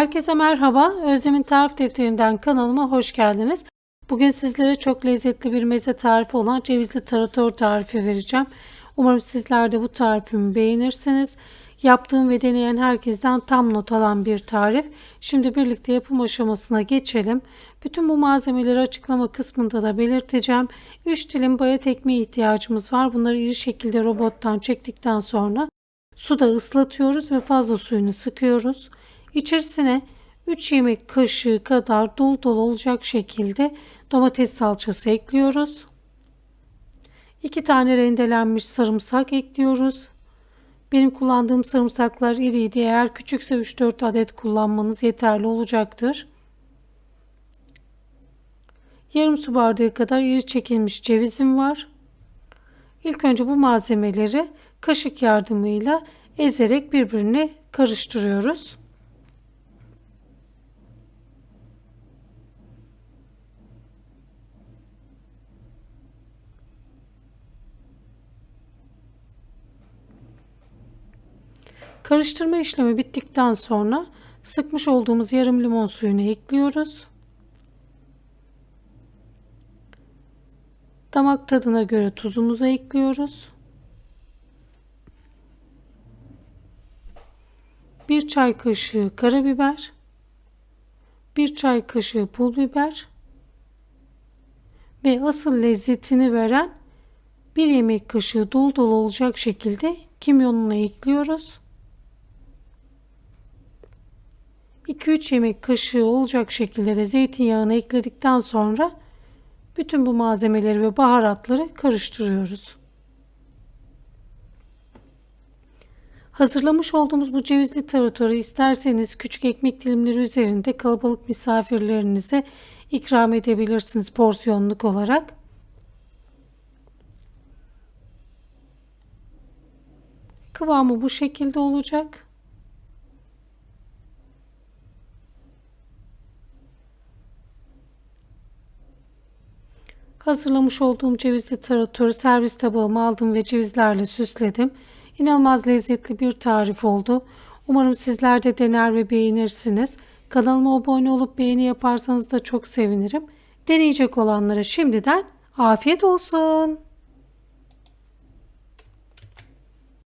Herkese merhaba. Özlem'in tarif defterinden kanalıma hoş geldiniz. Bugün sizlere çok lezzetli bir meze tarifi olan cevizli tarator tarifi vereceğim. Umarım sizler de bu tarifimi beğenirsiniz. Yaptığım ve deneyen herkesten tam not alan bir tarif. Şimdi birlikte yapım aşamasına geçelim. Bütün bu malzemeleri açıklama kısmında da belirteceğim. 3 dilim bayat ekmeği ihtiyacımız var. Bunları iri şekilde robottan çektikten sonra suda ıslatıyoruz ve fazla suyunu sıkıyoruz. İçerisine 3 yemek kaşığı kadar dolu dolu olacak şekilde domates salçası ekliyoruz. 2 tane rendelenmiş sarımsak ekliyoruz. Benim kullandığım sarımsaklar iriydi. Eğer küçükse 3-4 adet kullanmanız yeterli olacaktır. Yarım su bardağı kadar iri çekilmiş cevizim var. İlk önce bu malzemeleri kaşık yardımıyla ezerek birbirine karıştırıyoruz. Karıştırma işlemi bittikten sonra sıkmış olduğumuz yarım limon suyunu ekliyoruz. Damak tadına göre tuzumuzu ekliyoruz. Bir çay kaşığı karabiber, bir çay kaşığı pul biber ve asıl lezzetini veren bir yemek kaşığı dolu dolu olacak şekilde kimyonunu ekliyoruz. 2-3 yemek kaşığı olacak şekilde de zeytinyağını ekledikten sonra bütün bu malzemeleri ve baharatları karıştırıyoruz. Hazırlamış olduğumuz bu cevizli taratoru isterseniz küçük ekmek dilimleri üzerinde kalabalık misafirlerinize ikram edebilirsiniz porsiyonluk olarak. Kıvamı bu şekilde olacak. Hazırlamış olduğum cevizli taratoru servis tabağıma aldım ve cevizlerle süsledim. İnanılmaz lezzetli bir tarif oldu. Umarım sizler de dener ve beğenirsiniz. Kanalıma abone olup beğeni yaparsanız da çok sevinirim. Deneyecek olanlara şimdiden afiyet olsun.